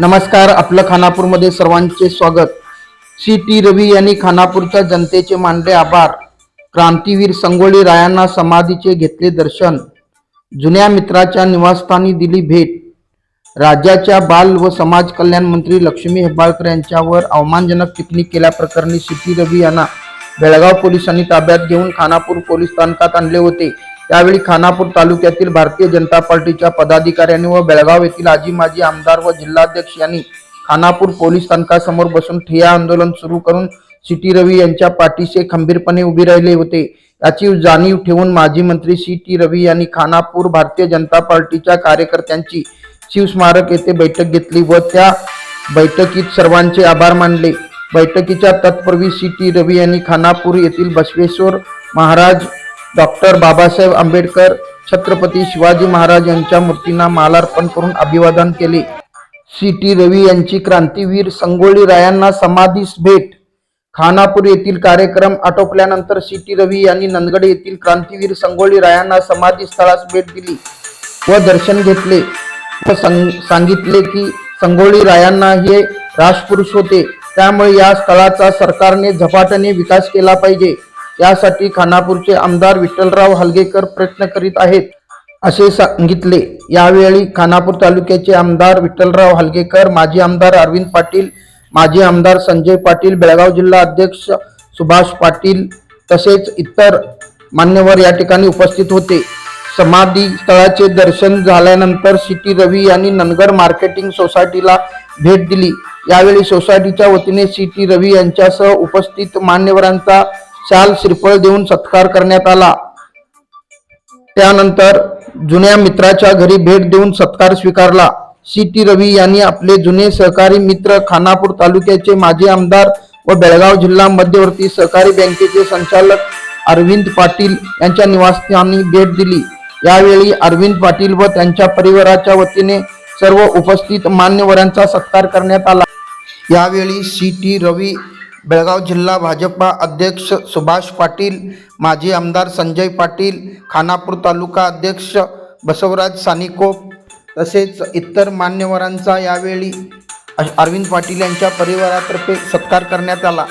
नमस्कार आपलं खानापूरमध्ये सर्वांचे स्वागत. सी टी रवी यांनी खानापूरच्या जनतेचे मानले आभार. क्रांतीवीर संगोळी रायांना समाधीचे घेतले दर्शन. जुन्या मित्राच्या निवासस्थानी दिली भेट. राज्याच्या बाल व समाज कल्याण मंत्री लक्ष्मी हेबाळकर यांच्यावर अवमानजनक टिप्पणी केल्याप्रकरणी सी टी रवी यांना बेळगाव पोलिसांनी ताब्यात घेऊन खानापूर पोलीस स्थानकात आणले होते. त्यावेळी खानापूर तालुक्यातील भारतीय जनता पार्टीच्या पदाधिकाऱ्यांनी व बेळगाव येथील आजी माजी आमदार व जिल्हाध्यक्ष यांनी खानापूर पोलीस स्थानकासमोर बसून ठिया आंदोलन सुरू करून सी रवी यांच्या पाठीशी खंबीरपणे उभे राहिले होते. याची जाणीव ठेवून माजी मंत्री सी टी रवी यांनी खानापूर भारतीय जनता पार्टीच्या कार्यकर्त्यांची शिवस्मारक येथे बैठक घेतली व त्या बैठकीत सर्वांचे आभार मानले. बैठकीच्या तत्पूर्वी सी टी रवी यांनी खानापूर येथील बसवेश्वर महाराज डॉक्टर बाबासाहेब आंबेडकर छत्रपती शिवाजी महाराज यांच्या मूर्तींना मालार्पण करून अभिवादन केले. सी. टी. रवी यांची क्रांतीवीर संगोळी रायांना समाधीस भेट. खानापूर येथील कार्यक्रम आटोपल्यानंतर सी. टी. रवी यांनी नंदगड येथील क्रांतीवीर संगोळी रायांना समाधी स्थळास भेट दिली व दर्शन घेतले व सांगितले की संगोळी रायांना हे राजपुरुष होते. त्यामुळे या स्थळाचा सरकारने झपाट्याने विकास केला पाहिजे. यासाठी खानापूरचे आमदार विठ्ठलराव हलगेकर प्रयत्न करीत आहेत असे सांगितले. यावेळी खानापूर तालुक्याचे आमदार विठ्ठलराव हलगेकर माजी आमदार अरविंद पाटील माजी आमदार संजय पाटील बेळगाव जिल्हा अध्यक्ष सुभाष पाटील तसेच इतर मान्यवर या ठिकाणी उपस्थित होते. समाधी स्थळाचे दर्शन झाल्यानंतर सिटी रवी यांनी नंदगड मार्केटिंग सोसायटीला भेट दिली. यावेळी सोसायटीच्या वतीने सिटी रवी यांच्यासह उपस्थित मान्यवरांचा शाल श्रीफळ देऊन सत्कार करण्यात आला. त्यानंतर जुन्या मित्राच्या घरी भेट देऊन सत्कार स्वीकारला. सी. टी. रवी यांनी आपले जुने सहकारी मित्र खानापूर तालुक्याचे माजी आमदार व बेळगाव जिल्हा मध्यवर्ती सहकारी बँकेचे संचालक अरविंद पाटील यांच्या निवासस्थानी भेट दिली. यावेळी अरविंद पाटील व त्यांच्या परिवाराच्या वतीने सर्व उपस्थित मान्यवरांचा सत्कार करण्यात आला. यावेळी सी. टी. रवी बेळगाव जिल्हा भाजपा अध्यक्ष सुभाष पाटील माजी आमदार संजय पाटील खानापूर तालुका अध्यक्ष बसवराज सानिकोप तसेच इतर मान्यवरांचा यावेळी अरविंद पाटील यांच्या परिवारातर्फे सत्कार करण्यात आला.